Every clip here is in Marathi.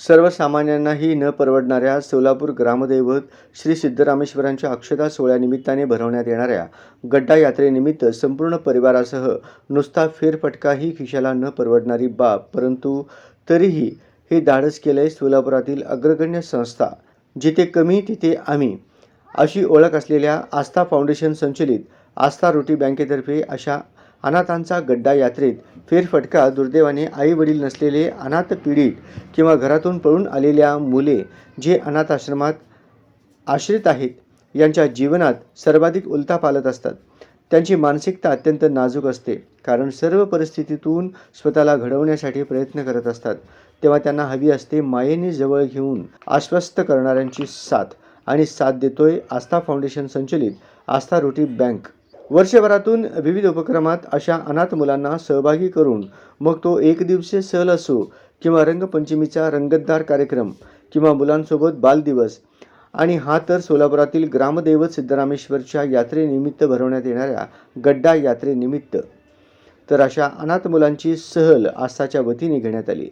सर्वसामान्यांनाही न परवडणाऱ्या सोलापूर ग्रामदैवत श्री सिद्धरामेश्वरांच्या अक्षता सोहळ्यानिमित्ताने भरवण्यात येणाऱ्या गड्डा यात्रेनिमित्त संपूर्ण परिवारासह नुसता फेरफटकाही खिशाला न परवडणारी बाब परंतु तरीही हे धाडस केलंय सोलापुरातील अग्रगण्य संस्था. जिथे कमी तिथे आम्ही. अशी ओळख असलेल्या आस्था फाउंडेशन संचलित आस्था रोटी बँकेतर्फे अशा अनाथांचा गड्डा यात्रेत फेरफटका दुर्दैवाने आई वडील नसलेले अनाथ पीडित किंवा घरातून पळून आलेल्या मुले जे अनाथ आश्रमात आश्रित आहेत यांच्या जीवनात सर्वाधिक उलथा पालत असतात. त्यांची मानसिकता अत्यंत नाजूक असते कारण सर्व परिस्थितीतून स्वतःला घडवण्यासाठी प्रयत्न करत असतात. तेव्हा त्यांना हवी असते मायेने जवळ घेऊन आश्वस्त करणाऱ्यांची साथ आणि साथ देतोय आस्था फाउंडेशन संचलित आस्था रोटी बँक. वर्षभरातून विविध उपक्रमात अशा अनाथ मुलांना सहभागी करून मग तो एक दिवसीय सहल असो किंवा रंगपंचमीचा रंगतदार कार्यक्रम किंवा मुलांसोबत बालदिवस आणि हा तर सोलापुरातील ग्रामदैवत सिद्धरामेश्वरच्या यात्रेनिमित्त भरवण्यात येणाऱ्या गड्डा यात्रेनिमित्त. तर अशा अनाथ मुलांची सहल आस्थाच्या वतीने घेण्यात आली.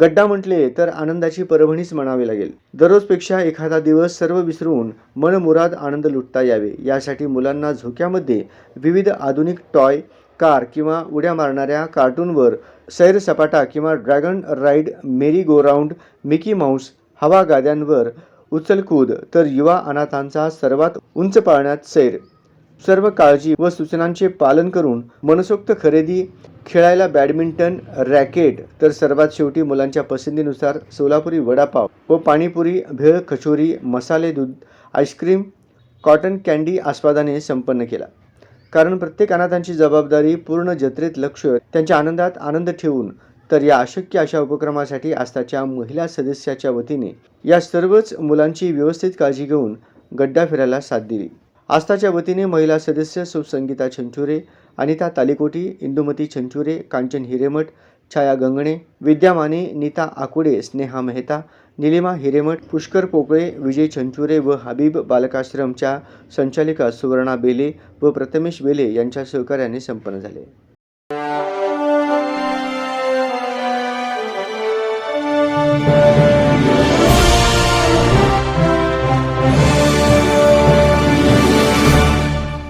गड्डा म्हटले तर आनंदाची परभणीच म्हणावी लागेल. दररोजपेक्षा एखादा दिवस सर्व विसरून मनमुराद आनंद लुटता यावे. यासाठी मुलांना झोक्यामध्ये विविध आधुनिक टॉय कार किंवा उड्या मारणाऱ्या कार्टूनवर सैरसपाटा किंवा dragon ride merry go round Mickey Mouse हवा गाद्यांवर उचलकूद तर युवा अनाथांचा सर्वात उंच पाळण्यात सैर. सर्व काळजी व सूचनांचे पालन करून मनसोक्त खरेदी खेळायला बॅडमिंटन रॅकेट तर सर्वात शेवटी मुलांच्या पसंतीनुसार सोलापुरी वडापाव व पाणीपुरी भेळ कचोरी मसाले दूध आईस्क्रीम कॉटन कॅन्डी आस्वादाने संपन्न केला. कारण प्रत्येक अनाथांची जबाबदारी पूर्ण जत्रेत लक्ष त्यांच्या आनंदात आनंद ठेवून तर या अशक्य अशा उपक्रमासाठी आस्थाच्या महिला सदस्याच्या वतीने या सर्वच मुलांची व्यवस्थित काळजी घेऊन गड्डा फिरायला साथ दिली. आस्थाच्या वतीने महिला सदस्य सुसंगीता छंचुरे अनिता तालिकोटी इंदुमती छंचुरे कांचन हिरेमठ छाया गंगणे विद्या माने नीता आकुडे स्नेहा मेहता निलिमा हिरेमठ पुष्कर पोकळे विजय छंचुरे व हबीब बालकाश्रमच्या संचालिका सुवर्णा बेले व प्रथमेश बेले यांच्या सहकार्याने संपन्न झाले.